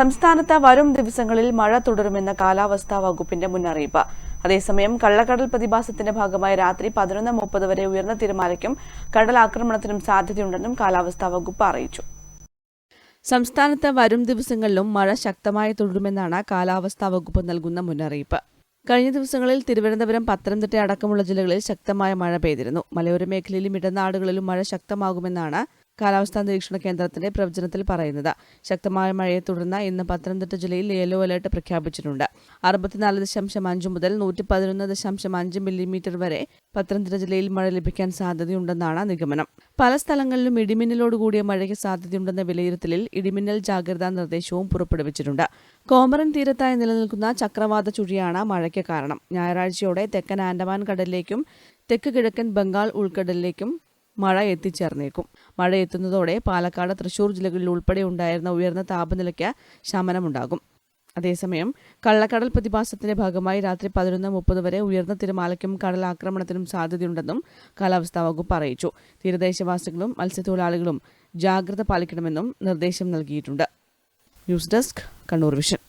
സംസ്ഥാനത്ത് വരും ദിവസങ്ങളിൽ മഴ തുടരുമെന്ന കാലാവസ്ഥാ വകുപ്പിന്റെ മുന്നറിയിപ്പ്. അതേസമയം കള്ളക്കടൽ പ്രതിഭാസത്തിന്റെ ഭാഗമായി രാത്രി പതിനൊന്ന് മുപ്പത് വരെ ഉയർന്ന തിരമാലയ്ക്കും കടലാക്രമണത്തിനും സാധ്യതയുണ്ടെന്നും കാലാവസ്ഥാ വകുപ്പ് അറിയിച്ചു. സംസ്ഥാനത്ത് വരും ദിവസങ്ങളിലും മഴ ശക്തമായി തുടരുമെന്നാണ് കാലാവസ്ഥാ വകുപ്പ് നൽകുന്ന മുന്നറിയിപ്പ്. കഴിഞ്ഞ ദിവസങ്ങളിൽ തിരുവനന്തപുരം പത്തനംതിട്ട അടക്കമുള്ള ജില്ലകളിൽ ശക്തമായ മഴ പെയ്തിരുന്നു. മലയോര മേഖലയിലും ഇടനാടുകളിലും മഴ ശക്തമാകുമെന്നാണ് കാലാവസ്ഥാ നിരീക്ഷണ കേന്ദ്രത്തിന്റെ പ്രവചനത്തിൽ പറയുന്നത്. ശക്തമായ മഴയെ തുടർന്ന് ഇന്ന് പത്തനംതിട്ട ജില്ലയിൽ യെല്ലോ അലർട്ട് പ്രഖ്യാപിച്ചിട്ടുണ്ട്. അറുപത്തിനാല് ദശാംശം അഞ്ച് മുതൽ നൂറ്റി പതിനൊന്ന് ദശാംശം അഞ്ച് മില്ലിമീറ്റർ വരെ പത്തനംതിട്ട ജില്ലയിൽ മഴ ലഭിക്കാൻ സാധ്യതയുണ്ടെന്നാണ് നിഗമനം. പല സ്ഥലങ്ങളിലും ഇടിമിന്നലോടുകൂടിയ മഴയ്ക്ക് സാധ്യതയുണ്ടെന്ന വിലയിരുത്തലിൽ ഇടിമിന്നൽ ജാഗ്രതാ നിർദ്ദേശവും പുറപ്പെടുവിച്ചിട്ടുണ്ട്. കോമറൻ തീരത്തായി നിലനിൽക്കുന്ന ചക്രവാത ചുഴിയാണ് മഴയ്ക്ക് കാരണം. ഞായറാഴ്ചയോടെ തെക്കൻ ആൻഡമാൻ കടലിലേക്കും തെക്ക് കിഴക്കൻ ബംഗാൾ ഉൾക്കടലിലേക്കും മഴ എത്തിച്ചേർന്നേക്കും. മഴ എത്തുന്നതോടെ പാലക്കാട് തൃശൂർ ജില്ലകളിൽ ഉൾപ്പെടെ ഉണ്ടായിരുന്ന ഉയർന്ന താപനിലയ്ക്ക് ശമനമുണ്ടാകും. അതേസമയം കള്ളക്കടൽ പ്രതിഭാസത്തിന്റെ ഭാഗമായി രാത്രി പതിനൊന്ന് മുപ്പത് വരെ ഉയർന്ന തിരമാലയ്ക്കും കടലാക്രമണത്തിനും സാധ്യതയുണ്ടെന്നും കാലാവസ്ഥാ വകുപ്പ് അറിയിച്ചു. തീരദേശവാസികളും മത്സ്യത്തൊഴിലാളികളും ജാഗ്രത പാലിക്കണമെന്നും നിർദ്ദേശം നൽകിയിട്ടുണ്ട്. News desk Kannur vision.